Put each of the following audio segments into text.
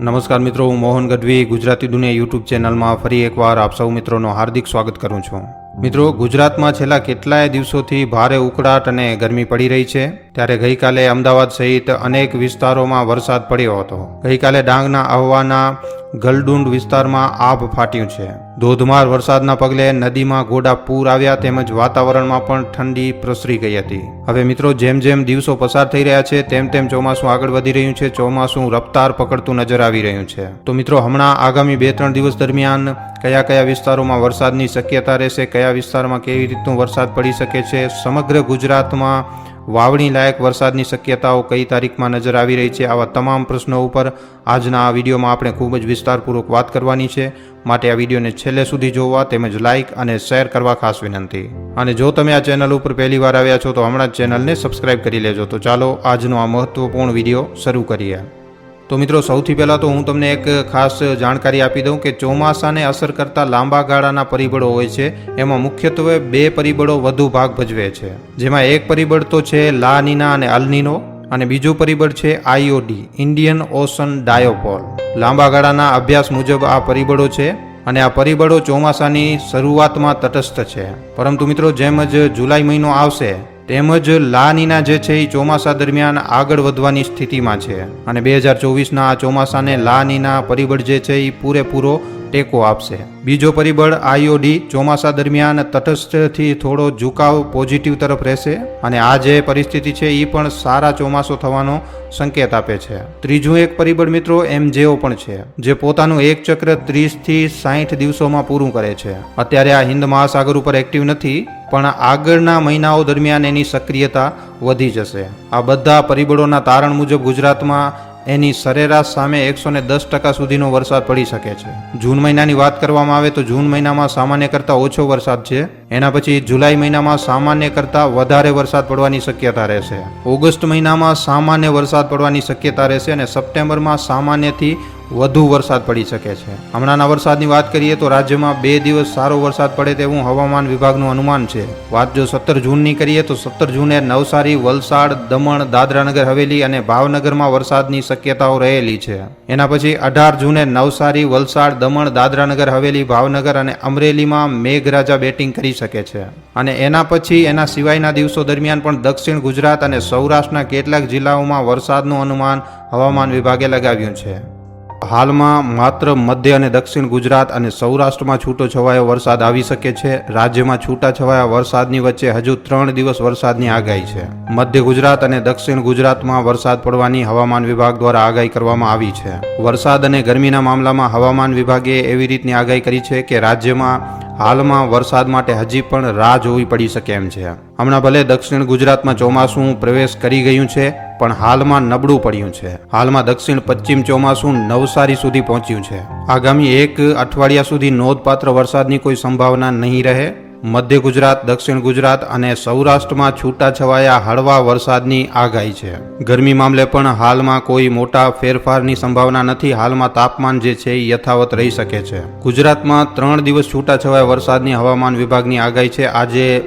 નમસ્કાર મિત્રો, હું મોહન ગઢવી, ગુજરાતી દુનિયા યુટ્યુબ ચેનલમાં ફરી એકવાર આપ સૌ મિત્રોનો હાર્દિક સ્વાગત કરું છું. મિત્રો, ગુજરાતમાં છેલ્લા કેટલાય દિવસોથી ભારે ઉકળાટ અને ગરમી પડી રહી છે. ત્યારે ગઈકાલે અમદાવાદ સહિત અનેક વિસ્તારોમાં વરસાદ પડ્યો હતો. ગઈકાલે ડાંગના આહવાના ગલડુંડ વિસ્તારમાં આભ ફાટ્યું છે. ધોધમાર વરસાદના પગલે નદીમાં ગોડા પૂર આવ્યા તેમજ વાતાવરણમાં પણ ઠંડી પ્રસરી ગઈ હતી. હવે મિત્રો, જેમ જેમ દિવસો પસાર થઈ રહ્યા છે, તેમ તેમ ચોમાસું આગળ વધી રહ્યું છે, ચોમાસું રફતાર પકડતું નજર આવી રહ્યું છે. તો મિત્રો, હમણાં આગામી બે ત્રણ દિવસ દરમિયાન કયા કયા વિસ્તારોમાં વરસાદની શક્યતા રહેશે, કયા વિસ્તારમાં કેવી રીતનું વરસાદ પડી શકે છે, સમગ્ર ગુજરાતમાં વાવણી લાયક વરસાદની શક્યતાઓ કઈ તારીખમાં નજર આવી રહી છે આવા તમામ પ્રશ્નો ઉપર આજના આ વિડીયોમાં આપણે ખૂબ જ વિસ્તારપૂર્વક વાત કરવાની છે. માટે આ વિડીયોને છેલ્લે સુધી જોવા તેમજ લાઇક અને શેર કરવા ખાસ વિનંતી. અને જો તમે આ ચેનલ ઉપર પહેલી વાર આવ્યા છો તો હમણાં જ ચેનલને સબસ્ક્રાઇબ કરી લેજો. તો ચાલો આજનો આ મહત્વપૂર્ણ વીડિયો શરૂ કરીએ. તો મિત્રો, સૌથી પહેલાં તો હું તમને એક ખાસ જાણકારી આપી દઉં કે ચોમાસાને અસર કરતા લાંબા ગાળાના પરિબળો હોય છે. એમાં મુખ્યત્વે બે પરિબળો વધુ ભાગ ભજવે છે. જેમાં એક પરિબળ તો છે લાનીના અને અલનીનો અને બીજું પરિબળ છે આઈઓડી ઇન્ડિયન ઓશન ડાયોપોલ. લાંબા ગાળાના અભ્યાસ મુજબ આ પરિબળો છે અને આ પરિબળો ચોમાસાની શરૂઆતમાં તટસ્થ છે. પરંતુ મિત્રો, જેમ જ જુલાઈ મહિનો આવશે તેમજ લાનીના જે છે એ ચોમાસા દરમિયાન આગળ વધવાની સ્થિતિમાં છે. અને બે હજાર ચોવીસના આ ચોમાસાને લાનીના પરિબળ જે છે એ પૂરેપૂરો ટેકો આપશે. બીજો પરિબળ આઈઓડી ચોમાસા દરમિયાન તટસ્થથી થોડો ઝુકાવ પોઝિટિવ તરફ રહેશે અને આ જે પરિસ્થિતિ છે એ પણ સારા ચોમાસો થવાનો સંકેત આપે છે. ત્રીજું એક પરિબળ મિત્રો એમ જેઓ પણ છે, જે પોતાનું એક ચક્ર ત્રીસથી સાઠ દિવસોમાં પૂરું કરે છે. અત્યારે આ હિન્દ મહાસાગર ઉપર એક્ટિવ નથી, પણ આગળના મહિનાઓ દરમિયાન એની સક્રિયતા વધી જશે. આ બધા પરિબળોના તારણ મુજબ ગુજરાતમાં એની સરેરાશ સામે એકસો ને દસ ટકા સુધીનો વરસાદ પડી શકે છે. જૂન મહિનાની વાત કરવામાં આવે તો જૂન મહિનામાં સામાન્ય કરતાં ઓછો વરસાદ છે. એના પછી જુલાઈ મહિનામાં સામાન્ય કરતાં વધારે વરસાદ પડવાની શક્યતા રહેશે. ઓગસ્ટ મહિનામાં સામાન્ય વરસાદ પડવાની શક્યતા રહેશે અને સપ્ટેમ્બરમાં સામાન્યથી વધુ વરસાદ પડી શકે છે. હમણાંના વરસાદની વાત કરીએ તો રાજ્યમાં બે દિવસ સારો વરસાદ પડે તેવું હવામાન વિભાગનું અનુમાન છે. વાત જો સત્તર જૂનની કરીએ તો સત્તર જૂને નવસારી, વલસાડ, દમણ, દાદરાનગર, હવેલી અને ભાવનગરમાં વરસાદની શક્યતાઓ રહેલી છે. એના પછી અઢાર જૂને નવસારી, વલસાડ, દમણ, દાદરાનગર, હવેલી, ભાવનગર અને અમરેલીમાં મેઘરાજા બેટિંગ કરી શકે છે. અને એના પછી એના સિવાયના દિવસો દરમિયાન પણ દક્ષિણ ગુજરાત અને સૌરાષ્ટ્રના કેટલાક જિલ્લાઓમાં વરસાદનું અનુમાન હવામાન વિભાગે લગાવ્યું છે. હાલમાં માત્ર મધ્ય અને દક્ષિણ ગુજરાત અને સૌરાષ્ટ્રમાં છૂટો છવાયો વરસાદ આવી શકે છે. રાજ્યમાં છૂટા છવાયા વરસાદની વચ્ચે હજુ ત્રણ દિવસ વરસાદની આગાહી છે. મધ્ય ગુજરાત અને દક્ષિણ ગુજરાતમાં વરસાદ પડવાની હવામાન વિભાગ દ્વારા આગાહી કરવામાં આવી છે. વરસાદ અને ગરમીના મામલામાં હવામાન વિભાગે એવી રીતની આગાહી કરી છે કે રાજ્યમાં હાલમાં વરસાદ માટે હજી પણ રાહ જોવી પડી શકે એમ છે. હમણાં ભલે દક્ષિણ ગુજરાતમાં ચોમાસું પ્રવેશ કરી ગયું છે, પણ હાલમાં નબળું પડ્યું છે. હાલમાં દક્ષિણ પશ્ચિમ ચોમાસું નવસારી સુધી પહોંચ્યું છે. આગામી એક અઠવાડિયા સુધી નોંધપાત્ર વરસાદની કોઈ સંભાવના નહીં રહે. મધ્ય ગુજરાત, દક્ષિણ ગુજરાત અને સૌરાષ્ટ્રમાં છૂટાછવાયા હળવા વરસાદની આગાહી છે. ગરમી મામલે પણ હાલમાં કોઈ મોટા ફેરફારની સંભાવના નથી. હાલમાં તાપમાન જે છે એ યથાવત રહી શકે છે. ગુજરાતમાં ત્રણ દિવસ છૂટાછવાયા વરસાદની હવામાન વિભાગની આગાહી છે. આજે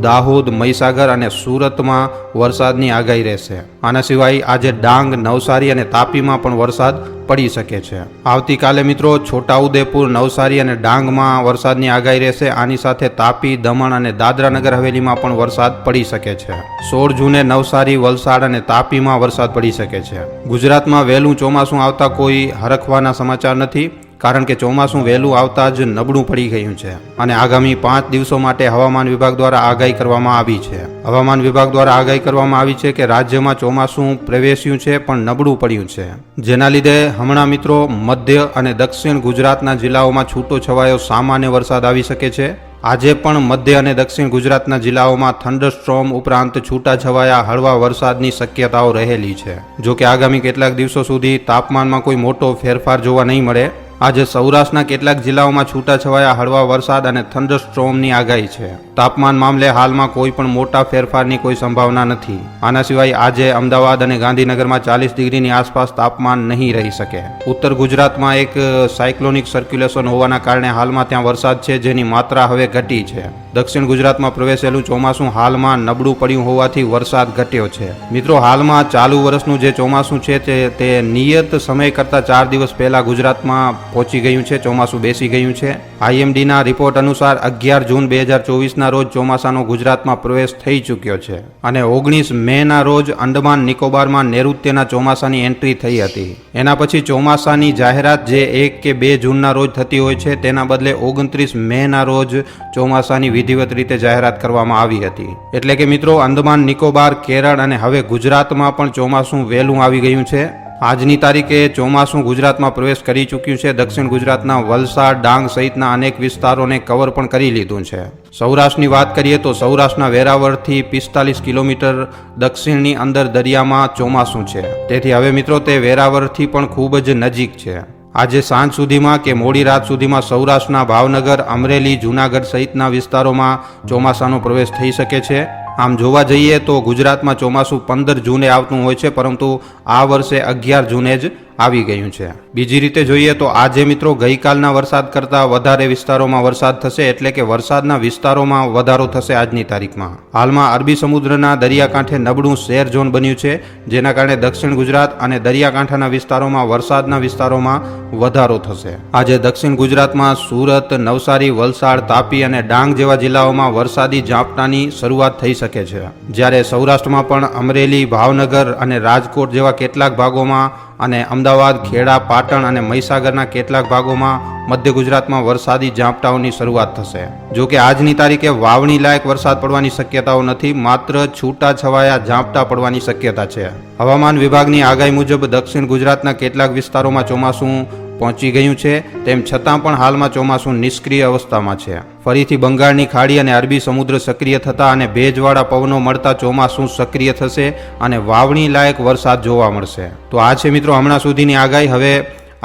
દાહોદ, મહીસાગર અને સુરતમાં વરસાદની આગાહી રહેશે. આના સિવાય આજે ડાંગ, નવસારી અને તાપીમાં પણ વરસાદ પડી શકે છે. આવતીકાલે મિત્રો છોટાઉદેપુર, નવસારી અને ડાંગમાં વરસાદની આગાહી રહેશે. આની સાથે તાપી, દમણ અને દાદરાનગર હવેલીમાં પણ વરસાદ પડી શકે છે. સોળ જૂને નવસારી, વલસાડ અને તાપીમાં વરસાદ પડી શકે છે. ગુજરાતમાં વહેલું ચોમાસું આવતા કોઈ હરખવાના સમાચાર નથી. કારણ કે ચોમાસું વહેલું આવતા જ નબળું પડી ગયું છે અને આગામી પાંચ દિવસો માટે હવામાન વિભાગ દ્વારા આગાહી કરવામાં આવી છે. હવામાન વિભાગ દ્વારા આગાહી કરવામાં આવી છે કે રાજ્યમાં ચોમાસું પ્રવેશ્યું છે પણ નબળું પડ્યું છે. જેના લીધે હમણાં મિત્રો મધ્ય અને દક્ષિણ ગુજરાતના જિલ્લાઓમાં છૂટો છવાયો સામાન્ય વરસાદ આવી શકે છે. આજે પણ મધ્ય અને દક્ષિણ ગુજરાતના જિલ્લાઓમાં થંડરસ્ટ્રોમ ઉપરાંત છૂટાછવાયા હળવા વરસાદની શક્યતાઓ રહેલી છે. જો કે આગામી કેટલાક દિવસો સુધી તાપમાનમાં કોઈ મોટો ફેરફાર જોવા નહીં મળે. આજે સૌરાષ્ટ્રના કેટલાક જિલ્લાઓમાં છૂટાછવાયા હળવા વરસાદ અને થંડરસ્ટ્રોમની આગાહી છે. તાપમાન મામલે હાલમાં કોઈ પણ મોટા ફેરફારની કોઈ સંભાવના નથી. આના સિવાય આજે અમદાવાદ અને ગાંધીનગરમાં ચાલીસ ડિગ્રીની આસપાસ તાપમાન નહીં રહી શકે. ઉત્તર ગુજરાતમાં એક સાયક્લોનિક સર્ક્યુલેશન હોવાના કારણે હાલમાં ત્યાં વરસાદ છે જેની માત્રા હવે ઘટી છે. દક્ષિણ ગુજરાતમાં પ્રવેશેલું ચોમાસું હાલમાં નબળું પડ્યું હોવાથી વરસાદ ઘટ્યો છે. મિત્રો, હાલમાં ચાલુ વર્ષનું જે ચોમાસું છે તે નિયત સમય કરતાં ચાર દિવસ પહેલાં ગુજરાતમાં પહોંચી ગયું છે, ચોમાસું બેસી ગયું છે. આઈએમડીના રિપોર્ટ અનુસાર અગિયાર જૂન બે હજાર ચોવીસના રોજ ચોમાસાનો ગુજરાતમાં પ્રવેશ થઈ ચૂક્યો છે અને ઓગણીસ મેના રોજ અંડમાન નિકોબારમાં નૈઋત્યના ચોમાસાની એન્ટ્રી થઈ હતી. એના પછી ચોમાસાની જાહેરાત જે એક કે બે જૂનના રોજ થતી હોય છે, તેના બદલે ઓગણત્રીસ મેના રોજ ચોમાસાની વિધિવત રીતે જાહેરાત કરવામાં આવી હતી. એટલે કે મિત્રો અંદમાન નિકોબાર, કેરળ અને હવે ગુજરાતમાં પણ ચોમાસું વહેલું આવી ગયું છે. આજની તારીખે ચોમાસું ગુજરાતમાં પ્રવેશ કરી ચૂક્યું છે. દક્ષિણ ગુજરાતના વલસાડ, ડાંગ સહિતના અનેક વિસ્તારોને કવર પણ કરી લીધું છે. સૌરાષ્ટ્રની વાત કરીએ તો સૌરાષ્ટ્રના વેરાવળથી પિસ્તાલીસ કિલોમીટર દક્ષિણની અંદર દરિયામાં ચોમાસું છે. તેથી હવે મિત્રો તે વેરાવળથી પણ ખૂબ જ નજીક છે. આજે સાંજ સુધીમાં કે મોડી રાત સુધીમાં સૌરાષ્ટ્રના ભાવનગર, અમરેલી, જૂનાગઢ સહિતના વિસ્તારોમાં ચોમાસાનો પ્રવેશ થઈ શકે છે. આમ જોવા જઈએ તો ગુજરાતમાં ચોમાસું પંદર જૂને આવતું હોય છે, પરંતુ આ વર્ષે અગિયાર જૂને જ આવી ગયું છે. બીજી રીતે જોઈએ તો આજે મિત્રો ગઈકાલના વરસાદ કરતાં વધારે વિસ્તારોમાં વરસાદ થશે એટલે કે વરસાદના વિસ્તારોમાં વધારો થશે આજની તારીખમાં. હાલમાં અરબી સમુદ્રના દરિયાકાંઠે નબળું શેર ઝોન બન્યું છે, જેના કારણે દક્ષિણ ગુજરાત અને દરિયાકાંઠાના વિસ્તારોમાં વરસાદના વિસ્તારોમાં વધારો થશે. આજે દક્ષિણ ગુજરાતમાં સુરત, નવસારી, વલસાડ, તાપી અને ડાંગ જેવા જિલ્લાઓમાં વરસાદી ઝાપટાની શરૂઆત થઈ શકે છે. જ્યારે સૌરાષ્ટ્રમાં પણ અમરેલી, ભાવનગર અને રાજકોટ જેવા કેટલાક ભાગોમાં અને અમદાવાદ, ખેડા, પાટણ અને મહીસાગરના કેટલાક ભાગોમાં મધ્ય ગુજરાતમાં વરસાદી ઝાપટાઓની શરૂઆત થશે. જો કે આજની તારીખે વાવણી લાયક વરસાદ પડવાની શક્યતાઓ નથી, માત્ર છૂટા છવાયા ઝાપટા પડવાની શક્યતા છે. હવામાન વિભાગની આગાહી મુજબ દક્ષિણ ગુજરાતના કેટલાક વિસ્તારોમાં ચોમાસું પહોંચી ગયું છે, તેમ છતાં પણ હાલમાં ચોમાસું નિષ્ક્રિય અવસ્થામાં છે. ફરીથી બંગાળની ખાડી અને અરબી સમુદ્ર સક્રિય થતા અને ભેજવાળા પવનો મળતા ચોમાસું સક્રિય થશે અને વાવણી લાયક વરસાદ જોવા મળશે. તો આ છે મિત્રો હમણાં સુધીની આગાહી. હવે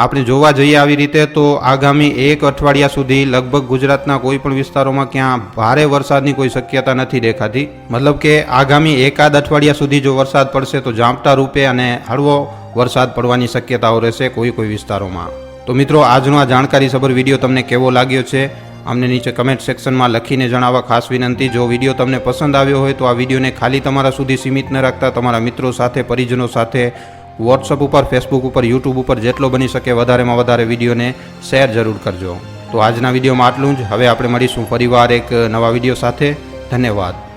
આપણે જોવા જઈએ આવી રીતે તો આગામી એક અઠવાડિયા સુધી લગભગ ગુજરાતના કોઈ પણ વિસ્તારોમાં ક્યાં ભારે વરસાદની કોઈ શક્યતા નથી દેખાતી. મતલબ કે આગામી એકાદ અઠવાડિયા સુધી જો વરસાદ પડશે તો ઝાંપટા રૂપે અને હળવો વરસાદ પડવાની શક્યતાઓ રહેશે કોઈ કોઈ વિસ્તારોમાં. તો મિત્રો, આજનો આ જાણકારીસભર વીડિયો તમને કેવો લાગ્યો છે? અમને નીચે કમેન્ટ સેક્શનમાં લખીને જણાવવા ખાસ વિનંતી. જો વીડિયો તમને પસંદ આવ્યો હોય તો આ વિડીયોને ખાલી તમારા સુધી સીમિત ન રાખતા તમારા મિત્રો સાથે, પરિજનો સાથે વોટ્સઅપ ઉપર ફેસબુક ઉપર યુટ્યુબ ઉપર જેટલો બની શકે વધારેમાં વધારે વિડીયોને શેર જરૂર કરજો. તો આજના વિડીયોમાં આટલું જ. હવે આપણે મળીશું ફરીવાર એક નવા વીડિયો સાથે. ધન્યવાદ.